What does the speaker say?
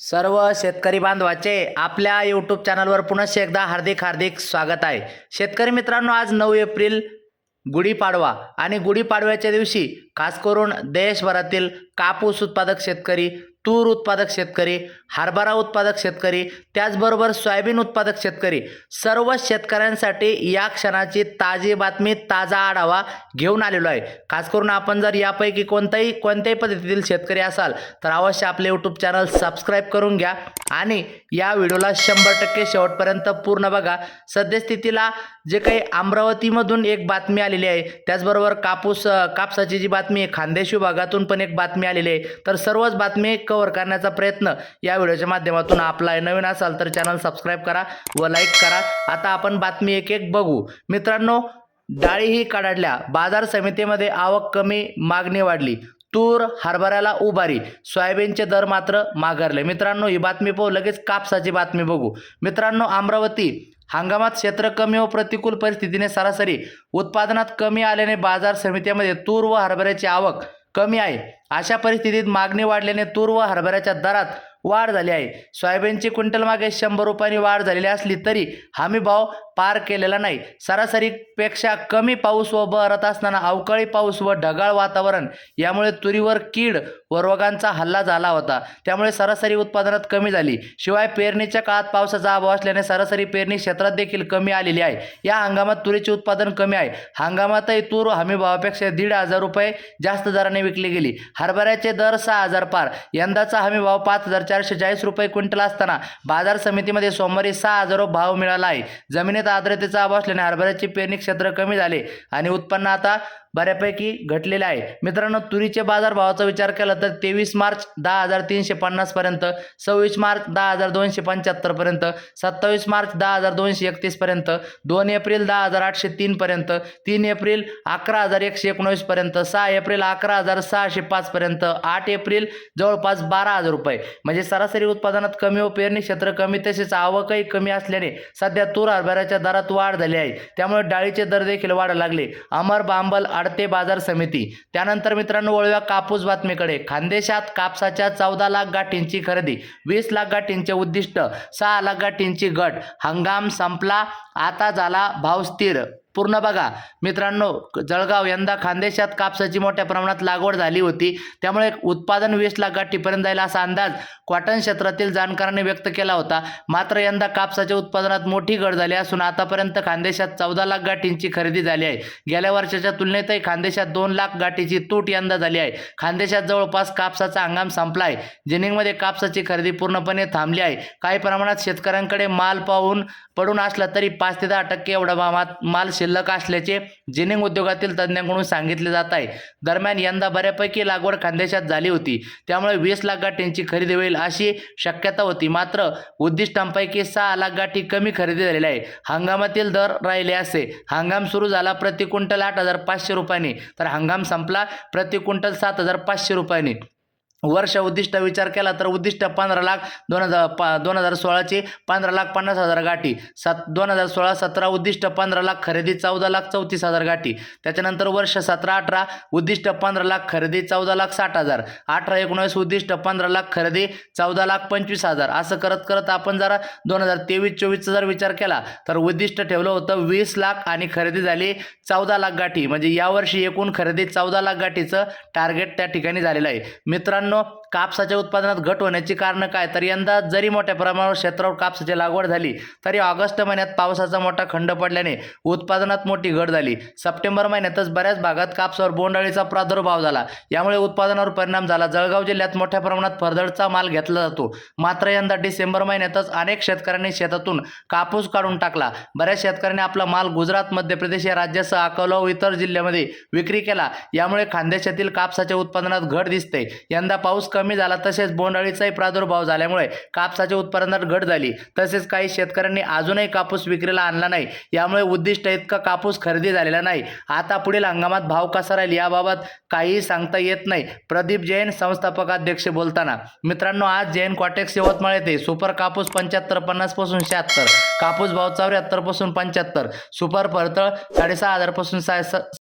सर्व शेतकरी बांधवाचे आपल्या यूट्यूब चॅनलवर पुनश्च एकदा हार्दिक हार्दिक स्वागत आहे. शेतकरी मित्रांनो आज नऊ एप्रिल गुढीपाडवा आणि गुढीपाडव्याच्या दिवशी खास करून देशभरातील कापूस उत्पादक शेतकरी तूर उत्पादक शेतकरी हरभरा उत्पादक शेतकरी त्याचबरोबर सोयाबीन उत्पादक शेतकरी. सर्व शेतकऱ्यांसाठी या क्षणाची ताजी बातमी ताजा आढावा घेऊन आलेलो आहे. खास करून आपण जर यापैकी कोणताही कोणत्याही पद्धतीतील शेतकरी असाल तर अवश्य आपले यूट्यूब चॅनल सबस्क्राईब करून घ्या आणि या व्हिडिओला शंभर टक्के शेवटपर्यंत पूर्ण बघा. सद्यस्थितीला जे काही अमरावतीमधून एक बातमी आलेली आहे त्याचबरोबर कापूस कापसाची जी बातमी आहे खानदेशी भागातून पण एक बातमी आलेली आहे. तर सर्वच बातमी कव्हर करण्याचा प्रयत्न या व्हिडिओच्या माध्यमातून आपला आहे. नवीन असाल तर चॅनल सबस्क्राईब करा व लाईक करा. आता आपण बातमी एक एक बघू. मित्रांनो डाळीही काढल्या. बाजार समितीमध्ये आवक कमी मागणी वाढली. तूर हरभऱ्याला उभारी. सोयाबीनचे दर मात्र माघारले. मित्रांनो ही बातमी पाहू लगेच कापसाची बातमी बघू. मित्रांनो अमरावती हंगामात क्षेत्र कमी व प्रतिकूल परिस्थितीने सरासरी उत्पादनात कमी आल्याने बाजार समितीमध्ये तूर व हरभऱ्याची आवक कमी आहे. अशा परिस्थितीत मागणी वाढल्याने तूर व हरभऱ्याच्या दरात वाढ झाली आहे. सोयाबीनची क्विंटल मागे शंभर रुपयांनी वाढ झालेली असली तरी हमी भाव पार केलेला नाही. सरासरीपेक्षा कमी पाऊस व बहरत असताना अवकाळी पाऊस व ढगाळ वातावरण यामुळे तुरीवर कीड व रोगांचा हल्ला झाला होता. त्यामुळे सरासरी उत्पादनात कमी झाली. शिवाय पेरणीच्या काळात पावसाचा अभाव असल्याने सरासरी पेरणी क्षेत्रात देखील कमी आलेली आहे. या हंगामात तुरीचे उत्पादन कमी आहे. हंगामातही तूर हमी भावापेक्षा दीड हजार रुपये जास्त दराने विकली गेली. हरभऱ्याचे दर सहा हजार पार. यंदाचा हमी भाव पाच हजार चारशे चाळीस रुपये क्विंटल असताना बाजार समितीमध्ये सोमवारी सहा हजार भाव मिळाला आहे जमिनीत आर्द्रतेचा अभाव असल्याने हरभऱ्याचे पेरणी क्षेत्र कमी झाले आणि उत्पन्न आता बऱ्यापैकी घटलेले आहे. मित्रांनो तुरीच्या बाजारभावाचा विचार केला तर तेवीस मार्च दहा हजार तीनशे पन्नासपर्यंत सव्वीस मार्च दहा हजार दोनशे पंच्याहत्तरपर्यंत सत्तावीस मार्च दहा हजार दोनशे एकतीसपर्यंत दोन एप्रिल दहा हजार आठशे तीनपर्यंत तीन एप्रिल अकरा हजार एकशे एकोणवीसपर्यंत सहा एप्रिल अकरा हजार सहाशे पाचपर्यंत आठ एप्रिल जवळपास बारा हजार रुपये. म्हणजे सरासरी उत्पादनात कमी व पेरणी क्षेत्र कमी तसेच आवकही कमी असल्याने सध्या तूर हरभऱ्याच्या दरात वाढ झाली आहे. त्यामुळे डाळीचे दर देखील वाढ लागले. अमर बांबल आडते बाजार समिती. त्यानंतर मित्रांनो वळूया कापूस बातमीकडे. खानदेशात कापसाच्या चौदा लाख गाठींची खरेदी वीस लाख गाठींचे उद्दिष्ट सहा लाख गाठींची गट. हंगाम संपला आता झाला भाव स्थिर. पूर्ण बघा. मित्रांनो जळगाव यंदा खानदेशात कापसाची मोठ्या प्रमाणात लागवड झाली होती. त्यामुळे उत्पादन वीस लाख गाठीपर्यंत जाईल असा अंदाज कॉटन क्षेत्रातील जाणकारांनी व्यक्त केला होता. मात्र यंदा कापसाच्या उत्पादनात मोठी घट झाली असून आतापर्यंत खानदेशात चौदा लाख गाठींची खरेदी झाली आहे. गेल्या वर्षाच्या तुलनेतही खानदेशात दोन लाख गाठीची तूट यंदा झाली आहे. खानदेशात जवळपास कापसाचा हंगाम संपला आहे जिनिंगमध्ये कापसाची खरेदी पूर्णपणे थांबली आहे. काही प्रमाणात शेतकऱ्यांकडे माल पाहून पडून असला तरी पाच ते दहा टक्के एवढा माल शिल्लक असल्याचे जिनिंग उद्योगातील तज्ज्ञांकडून सांगितले जात आहे. दरम्यान यंदा बऱ्यापैकी लागवड खानदेशात झाली होती. त्यामुळे वीस लाख गाठींची खरेदी होईल अशी शक्यता होती. मात्र उद्दिष्टांपैकी सहा लाख गाठी कमी खरेदी झालेली आहे. हंगामातील दर राहिले असे. हंगाम सुरू झाला प्रति क्विंटल आठ हजार पाचशे रुपयांनी. तर हंगाम संपला प्रति क्विंटल सात हजार पाचशे रुपयांनी. वर्ष उद्दिष्ट विचार केला तर उद्दिष्ट पंधरा लाख दोन हजार पा दोन हजार सोळाची पंधरा लाख पन्नास हजार गाठी. सात दोन हजार सोळा सतरा उद्दिष्ट पंधरा लाख खरेदी चौदा लाख चौतीस हजार गाठी. त्याच्यानंतर वर्ष सतरा अठरा उद्दिष्ट पंधरा लाख खरेदी चौदा लाख साठ हजार. अठरा एकोणावीस उद्दिष्ट पंधरा लाख खरेदी चौदा लाख पंचवीस हजार. असं करत करत आपण जरा दोन हजार तेवीस चोवीसचा जर विचार केला तर उद्दिष्ट ठेवलं होतं वीस लाख आणि खरेदी झाली चौदा लाख गाठी. म्हणजे यावर्षी एकूण खरेदी चौदा लाख गाठीचं टार्गेट त्या ठिकाणी झालेलं आहे. मित्रांनो no. कापसाच्या उत्पादनात घट होण्याची कारणं काय? तर यंदा जरी मोठ्या प्रमाणावर क्षेत्रावर कापसाची लागवड झाली तरी ऑगस्ट महिन्यात पावसाचा मोठा खंड पडल्याने उत्पादनात मोठी घट झाली. सप्टेंबर महिन्यातच बऱ्याच भागात कापसावर बोंडअळीचा प्रादुर्भाव झाला. यामुळे उत्पादनावर परिणाम झाला. जळगाव जिल्ह्यात मोठ्या प्रमाणात फरदडचा माल घेतला जातो. मात्र यंदा डिसेंबर महिन्यातच अनेक शेतकऱ्यांनी शेतातून कापूस काढून टाकला. बऱ्याच शेतकऱ्यांनी आपला माल गुजरात मध्य प्रदेश या राज्यासह अकोला व इतर जिल्ह्यामध्ये विक्री केला. यामुळे खानदेशातील कापसाच्या उत्पादनात घट दिसते. यंदा पाऊस कमी झाला तसेच बोंडअळीचाही प्रादुर्भाव झाल्यामुळे कापसाच्या उत्पादनात घट झाली. तसेच काही शेतकऱ्यांनी अजूनही कापूस विक्रीला आणला नाही. यामुळे उद्दिष्ट इतका कापूस खरेदी झालेला नाही. आता पुढील हंगामात भाव कसा राहील याबाबत काहीही सांगता येत नाही. प्रदीप जैन संस्थापकाध्यक्ष बोलताना. मित्रांनो आज जैन कॉटेक्स यवतमाळ येथे सुपर कापूस पंच्याहत्तर पन्नासपासून शहात्तर कापूस भाव चौऱ्याहत्तरपासून पंच्याहत्तर सुपर परतळ साडेसहा हजारपासून पासून